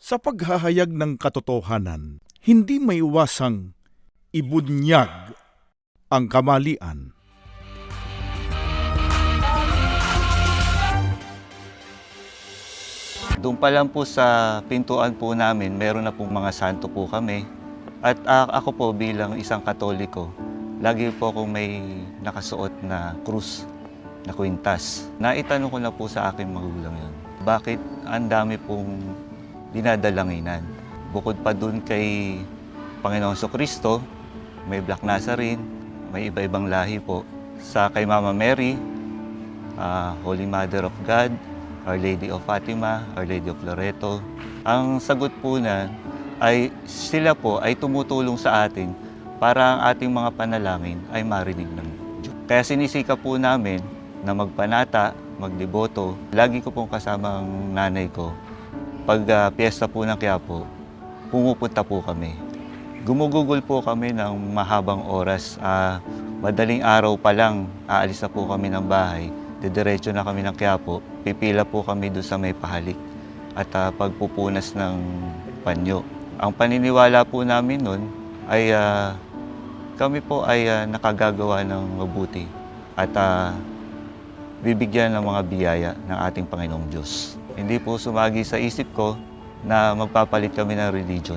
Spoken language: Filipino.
Sa paghahayag ng katotohanan, hindi may iwasang ibunyag ang kamalian. Doon pa lang po sa pintuan po namin, meron na pong mga santo po kami. At ah, ako po bilang isang katoliko, lagi po akong may nakasuot na krus na kwintas. Naitanong ko na po sa aking magulang yun. Bakit ang dami pong dinadalanginan? Bukod pa dun kay Panginoon So Kristo, may Black Nazarene, may iba-ibang lahi po. Sa kay Mama Mary, ah, Holy Mother of God, Our Lady of Fatima, Our Lady of Loreto. Ang sagot po na ay sila po ay tumutulong sa atin para ang ating mga panalangin ay marinig ng Diyos. Kaya sinisika po namin na magpanata, magdeboto. Lagi ko pong kasama ang nanay ko. Pag ah, piyesta po ng Quiapo, pumupunta po kami. Gumugugol po kami ng mahabang oras. Ah, madaling araw pa lang, aalis na po kami ng bahay. Didiretso na kami ng Quiapo. Pipila po kami doon sa may pahalik at ah, pagpupunas ng panyo. Ang paniniwala po namin nun ay ah, kami po ay ah, nakagagawa ng mabuti at ah, bibigyan ng mga biyaya ng ating Panginoong Diyos. Hindi po sumagi sa isip ko na magpapalit kami ng religion.